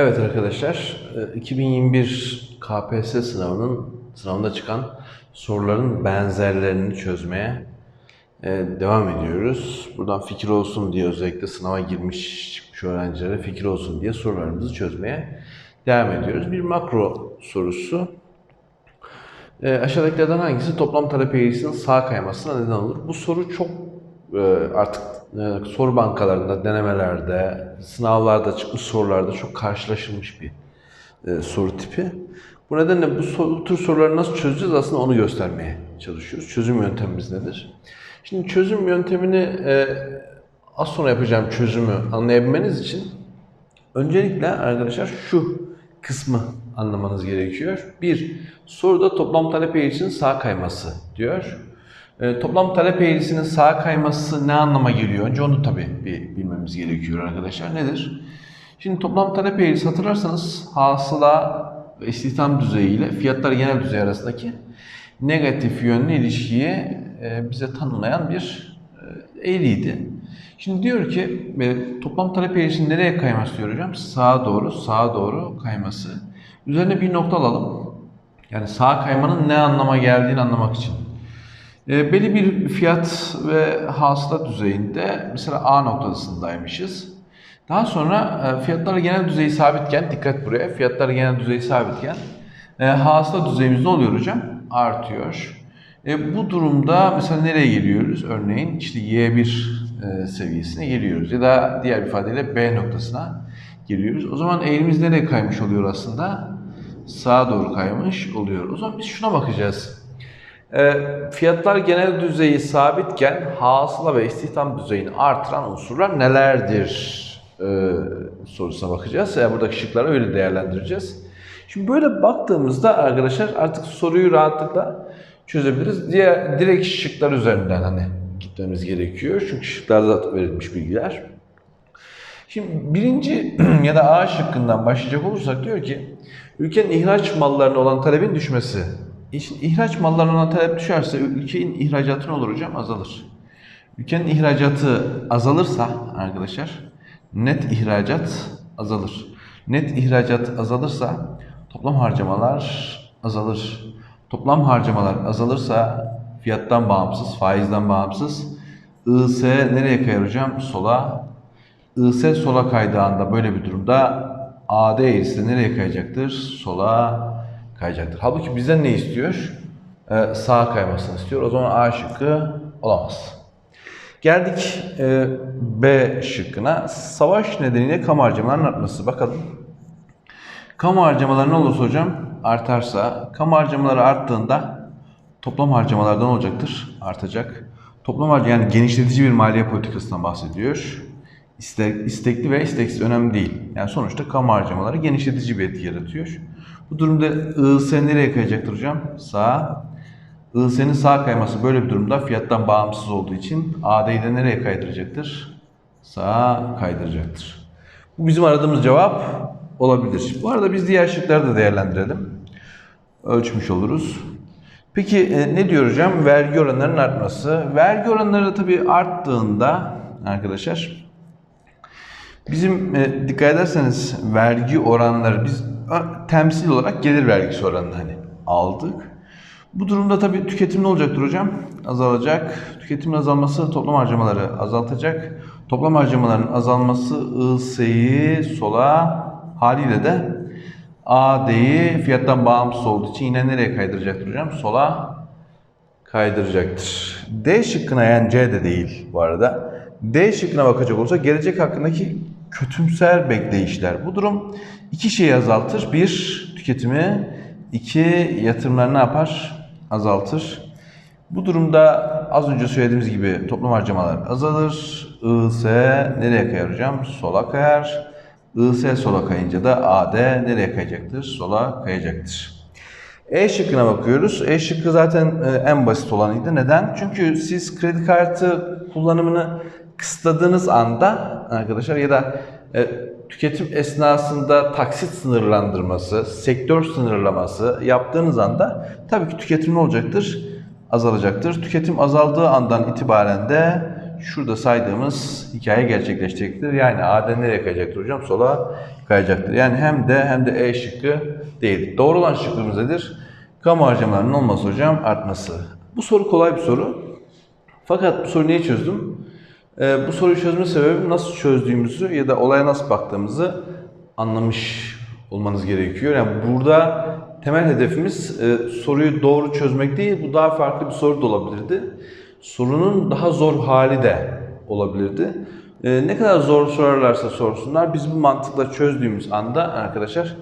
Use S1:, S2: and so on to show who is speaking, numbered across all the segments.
S1: Evet arkadaşlar, e, 2021 KPSS sınavının sınavında çıkan soruların benzerlerini çözmeye e, devam ediyoruz. Buradan fikir olsun diye özellikle sınava girmiş çıkmış öğrencilere fikir olsun diye sorularımızı çözmeye devam ediyoruz. Bir makro sorusu. E, aşağıdakilerden hangisi toplam talep eğrisinin sağa kaymasına neden olur? Bu soru çok e, artık e, soru bankalarında, denemelerde, sınavlarda çıkmış sorularda çok karşılaşılmış bir e, soru tipi. Bu nedenle bu, soru, bu tür soruları nasıl çözeceğiz aslında onu göstermeye çalışıyoruz. Çözüm yöntemimiz nedir? Şimdi çözüm yöntemini e, az sonra yapacağım çözümü anlayabilmeniz için Öncelikle arkadaşlar şu kısmı anlamanız gerekiyor. Bir, soruda toplam talep eğrisinin sağ kayması diyor. E, toplam talep eğrisinin sağ kayması ne anlama geliyor? Önce onu tabii bir bilmemiz gerekiyor arkadaşlar. Nedir? Şimdi toplam talep eğrisi hatırlarsanız hasıla istihdam düzeyi ile fiyatlar genel düzey arasındaki negatif yönlü ilişkiyi e, bize tanımlayan bir e, eğriydi. Şimdi diyor ki e, toplam talep eğrisinin nereye kayması diyor hocam? Sağa doğru, sağa doğru kayması. Üzerine bir nokta alalım. Yani sağa kaymanın ne anlama geldiğini anlamak için. E, belli bir fiyat ve hasıla düzeyinde mesela A noktasındaymışız. Daha sonra e, fiyatlar genel düzeyi sabitken, dikkat buraya, fiyatlar genel düzeyi sabitken e, hasıla düzeyimiz ne oluyor hocam? Artıyor. E, bu durumda mesela nereye geliyoruz? Örneğin işte Y1 e, seviyesine geliyoruz ya da diğer bir ifadeyle B noktasına geliyoruz. O zaman eğrimiz nereye kaymış oluyor aslında? Sağa doğru kaymış oluyor. O zaman biz şuna bakacağız. E, fiyatlar genel düzeyi sabitken hasıla ve istihdam düzeyini artıran unsurlar nelerdir e, sorusuna bakacağız. Yani buradaki şıkları öyle değerlendireceğiz. Şimdi böyle baktığımızda arkadaşlar artık soruyu rahatlıkla çözebiliriz. Diğer direkt şıklar üzerinden hani gitmemiz gerekiyor. Çünkü şıklarda verilmiş bilgiler. Şimdi birinci ya da A şıkkından başlayacak olursak diyor ki ülkenin ihraç mallarına olan talebin düşmesi. İhraç mallarına talep düşerse ülkenin ihracatı ne olur hocam? Azalır. Ülkenin ihracatı azalırsa arkadaşlar net ihracat azalır. Net ihracat azalırsa toplam harcamalar azalır. Toplam harcamalar azalırsa fiyattan bağımsız, faizden bağımsız IS nereye kayar hocam? Sola. IS sola kaydığında böyle bir durumda AD ise nereye kayacaktır? Sola kayacaktır. Halbuki bizden ne istiyor? Ee, sağa kaymasını istiyor. O zaman A şıkkı olamaz. Geldik e, B şıkkına. Savaş nedeniyle kamu harcamalarının artması. Bakalım. Kamu harcamaları ne olursa hocam artarsa, kamu harcamaları arttığında toplam harcamalardan olacaktır? Artacak. Toplam harcama yani genişletici bir maliye politikasından bahsediyor. İste, istekli ve isteksiz önemli değil. Yani sonuçta kamu harcamaları genişletici bir etki yaratıyor. Bu durumda IS nereye kayacaktır hocam? Sağa. IS'nin sağ kayması böyle bir durumda fiyattan bağımsız olduğu için AD'yi de nereye kaydıracaktır? Sağa kaydıracaktır. Bu bizim aradığımız cevap olabilir. Bu arada biz diğer şıkları da değerlendirelim. Ölçmüş oluruz. Peki e, ne diyor hocam? Vergi oranlarının artması. Vergi oranları tabii arttığında arkadaşlar bizim e, dikkat ederseniz vergi oranları biz ö, temsil olarak gelir vergisi oranını hani aldık. Bu durumda tabii tüketim ne olacaktır hocam? Azalacak. Tüketimin azalması toplam harcamaları azaltacak. Toplam harcamaların azalması IS'yi sola haliyle de AD'yi fiyattan bağımsız olduğu için yine nereye kaydıracaktır hocam? Sola kaydıracaktır. D şıkkına yani C de değil bu arada. D şıkkına bakacak olursak gelecek hakkındaki kötümser bekleyişler. Bu durum iki şeyi azaltır. Bir, tüketimi. iki yatırımları ne yapar? Azaltır. Bu durumda az önce söylediğimiz gibi toplam harcamalar azalır. IS nereye kayar hocam? Sola kayar. IS sola kayınca da AD nereye kayacaktır? Sola kayacaktır. E şıkkına bakıyoruz. E şıkkı zaten e, en basit olanıydı. Neden? Çünkü siz kredi kartı kullanımını kısıtladığınız anda arkadaşlar ya da e, tüketim esnasında taksit sınırlandırması, sektör sınırlaması yaptığınız anda tabii ki tüketim ne olacaktır? Azalacaktır. Tüketim azaldığı andan itibaren de şurada saydığımız hikaye gerçekleşecektir. Yani A'den nereye kayacaktır hocam? Sola kayacaktır. Yani hem de hem de E şıkkı değil. Doğru olan şıkkımız nedir? Kamu harcamalarının olması hocam artması. Bu soru kolay bir soru. Fakat bu soruyu niye çözdüm? Ee, bu soruyu çözme sebebim nasıl çözdüğümüzü ya da olaya nasıl baktığımızı anlamış olmanız gerekiyor. Yani burada temel hedefimiz e, soruyu doğru çözmek değil, bu daha farklı bir soru da olabilirdi. Sorunun daha zor hali de olabilirdi. E, ne kadar zor sorarlarsa sorsunlar, biz bu mantıkla çözdüğümüz anda arkadaşlar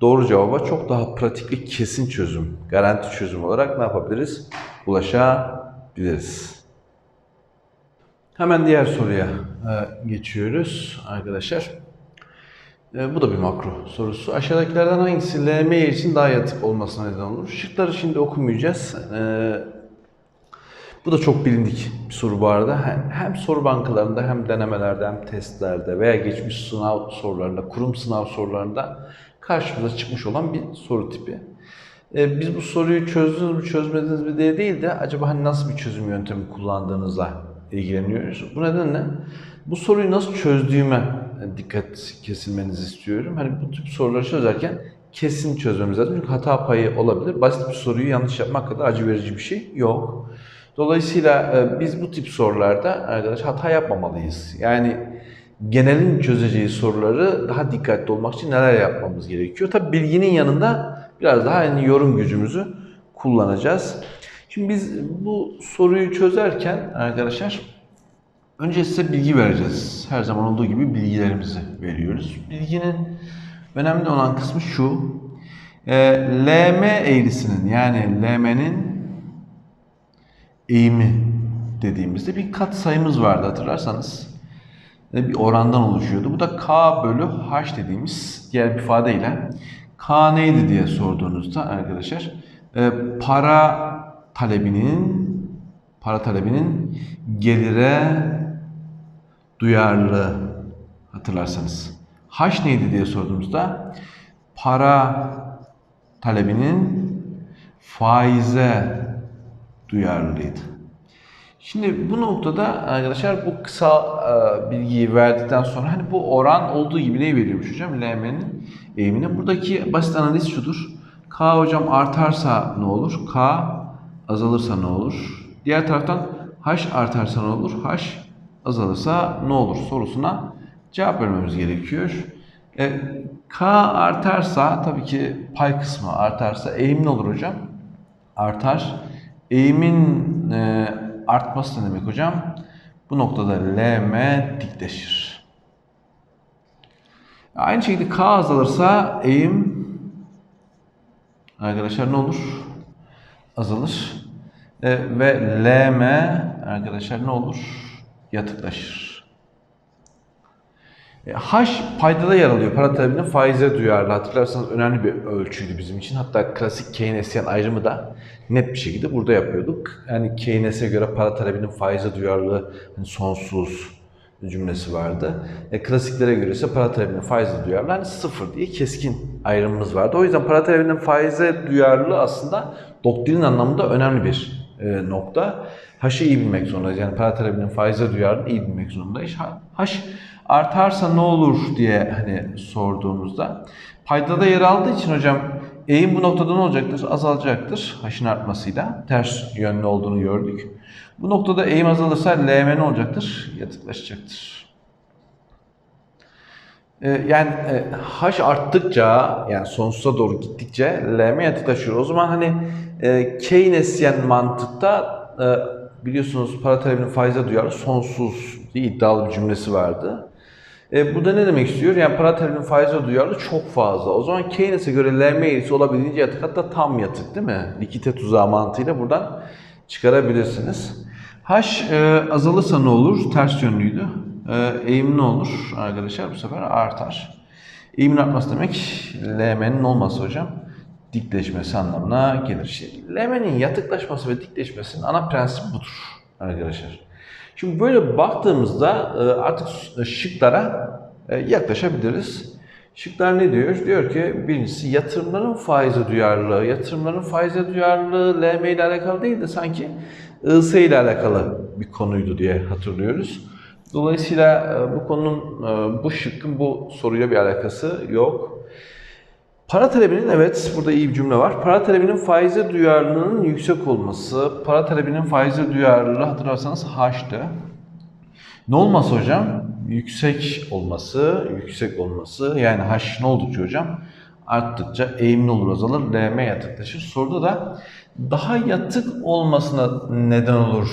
S1: doğru cevaba çok daha pratik ve kesin çözüm, garanti çözüm olarak ne yapabiliriz? Ulaşabiliriz. Hemen diğer soruya e, geçiyoruz arkadaşlar. E, bu da bir makro sorusu. Aşağıdakilerden hangisi LM için daha yatık olmasına neden olur? Şıkları şimdi okumayacağız. E, bu da çok bilindik bir soru bu arada. Hem, soru bankalarında hem denemelerde hem testlerde veya geçmiş sınav sorularında, kurum sınav sorularında karşımıza çıkmış olan bir soru tipi. Biz bu soruyu çözdünüz mü çözmediniz mi diye değil de acaba hani nasıl bir çözüm yöntemi kullandığınızla ilgileniyoruz. Bu nedenle bu soruyu nasıl çözdüğüme dikkat kesilmenizi istiyorum. Hani bu tip soruları çözerken kesin çözmemiz lazım. Çünkü hata payı olabilir. Basit bir soruyu yanlış yapmak kadar acı verici bir şey yok. Dolayısıyla e, biz bu tip sorularda arkadaş hata yapmamalıyız. Yani genelin çözeceği soruları daha dikkatli olmak için neler yapmamız gerekiyor? Tabi bilginin yanında biraz daha yani yorum gücümüzü kullanacağız. Şimdi biz bu soruyu çözerken arkadaşlar önce size bilgi vereceğiz. Her zaman olduğu gibi bilgilerimizi veriyoruz. Bilginin önemli olan kısmı şu. E, LM eğrisinin yani LM'nin eğimi dediğimizde bir kat sayımız vardı hatırlarsanız. E, bir orandan oluşuyordu. Bu da K bölü H dediğimiz diğer bir ifadeyle K neydi diye sorduğunuzda arkadaşlar e, para talebinin para talebinin gelire duyarlı hatırlarsanız. H neydi diye sorduğumuzda para talebinin faize duyarlıydı. Şimdi bu noktada arkadaşlar bu kısa e, bilgiyi verdikten sonra hani bu oran olduğu gibi ne veriyormuş hocam? LM'nin eğimine. Buradaki basit analiz şudur. K hocam artarsa ne olur? K azalırsa ne olur? Diğer taraftan H artarsa ne olur? H azalırsa ne olur sorusuna cevap vermemiz gerekiyor. E, K artarsa tabii ki pay kısmı artarsa eğim ne olur hocam? Artar. Eğimin e, artması ne demek hocam? Bu noktada LM dikleşir. Aynı şekilde K azalırsa eğim arkadaşlar ne olur? Azalır. E, ve LM arkadaşlar ne olur? Yatıklaşır. E, H paydada yer alıyor. Para talebinin faize duyarlı. Hatırlarsanız önemli bir ölçüydü bizim için. Hatta klasik Keynesyen ayrımı da net bir şekilde burada yapıyorduk. Yani Keynes'e göre para talebinin faize duyarlı hani sonsuz cümlesi vardı. E, klasiklere göre ise para talebinin faize duyarlı hani sıfır diye keskin ayrımımız vardı. O yüzden para talebinin faize duyarlı aslında doktrinin anlamında önemli bir e, nokta. H'ı iyi bilmek zorundayız. Yani para talebinin faize duyarlılığını iyi bilmek zorundayız. H artarsa ne olur diye hani sorduğumuzda paydada yer aldığı için hocam eğim bu noktada ne olacaktır? Azalacaktır H'ın artmasıyla. Ters yönlü olduğunu gördük. Bu noktada eğim azalırsa LM ne olacaktır? Yatıklaşacaktır. Ee, yani e, H arttıkça yani sonsuza doğru gittikçe LM yatıklaşıyor. O zaman hani e, Keynesyen mantıkta e, biliyorsunuz para talebinin faize duyarlı sonsuz diye iddialı bir cümlesi vardı. E, bu da ne demek istiyor? Yani para talebinin faize duyarlı çok fazla. O zaman Keynes'e göre LM eğrisi olabildiğince yatık hatta tam yatık değil mi? Likite tuzağı mantığıyla buradan çıkarabilirsiniz. H e, azalırsa ne olur? Ters yönlüydü. E, eğim ne olur arkadaşlar? Bu sefer artar. Eğimin artması demek LM'nin olması hocam dikleşmesi anlamına gelir. Şimdi LM'nin yatıklaşması ve dikleşmesinin ana prensibi budur arkadaşlar. Şimdi böyle baktığımızda e, artık şıklara e, yaklaşabiliriz. Şıklar ne diyor? Diyor ki birincisi yatırımların faize duyarlılığı. Yatırımların faize duyarlılığı LM ile alakalı değil de sanki IS ile alakalı bir konuydu diye hatırlıyoruz. Dolayısıyla e, bu konunun, e, bu şıkkın bu soruyla bir alakası yok. Para talebinin evet burada iyi bir cümle var. Para talebinin faize duyarlılığının yüksek olması. Para talebinin faize duyarlılığı hatırlarsanız H'tı. Ne olması hocam? Yüksek olması, yüksek olması. Yani H ne oldukça hocam? Arttıkça eğimli olur azalır, LM yatıklaşır. Soruda da daha yatık olmasına neden olur.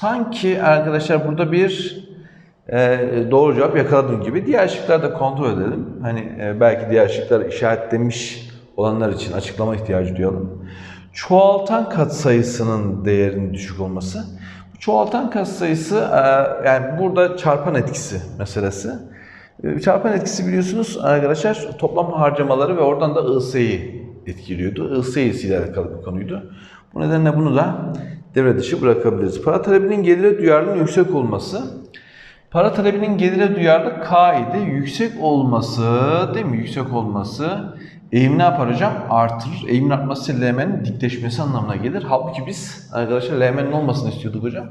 S1: Sanki arkadaşlar burada bir e, doğru cevap yakaladım gibi. Diğer şıkları da kontrol edelim. Hani e, belki diğer şıklar işaretlemiş olanlar için açıklama ihtiyacı duyalım. Çoğaltan katsayısının değerinin düşük olması. Çoğaltan katsayısı e, yani burada çarpan etkisi meselesi. E, Çarpan etkisi biliyorsunuz arkadaşlar toplam harcamaları ve oradan da IS'yi etkiliyordu. IS ile alakalı bir konuydu. Bu nedenle bunu da devre dışı bırakabiliriz. Para talebinin gelire duyarlılığının yüksek olması. Para talebinin gelire duyarlı K idi. Yüksek olması, değil mi? Yüksek olması eğim ne yapar hocam? Artırır. Eğimin artması LM'nin dikleşmesi anlamına gelir. Halbuki biz arkadaşlar LM'nin olmasını istiyorduk hocam.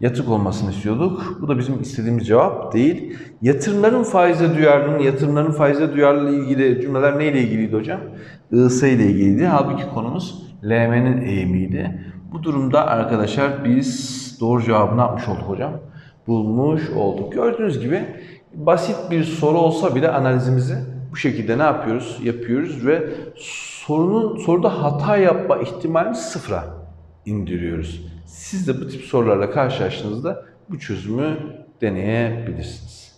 S1: Yatık olmasını istiyorduk. Bu da bizim istediğimiz cevap değil. Yatırımların faize duyarlılığının, yatırımların faize duyarlılığı ilgili cümleler neyle ilgiliydi hocam? IS ile ilgiliydi. Halbuki konumuz LM'nin eğimiydi. Bu durumda arkadaşlar biz doğru cevabı ne yapmış olduk hocam? bulmuş olduk. Gördüğünüz gibi basit bir soru olsa bile analizimizi bu şekilde ne yapıyoruz? Yapıyoruz ve sorunun soruda hata yapma ihtimalini sıfıra indiriyoruz. Siz de bu tip sorularla karşılaştığınızda bu çözümü deneyebilirsiniz.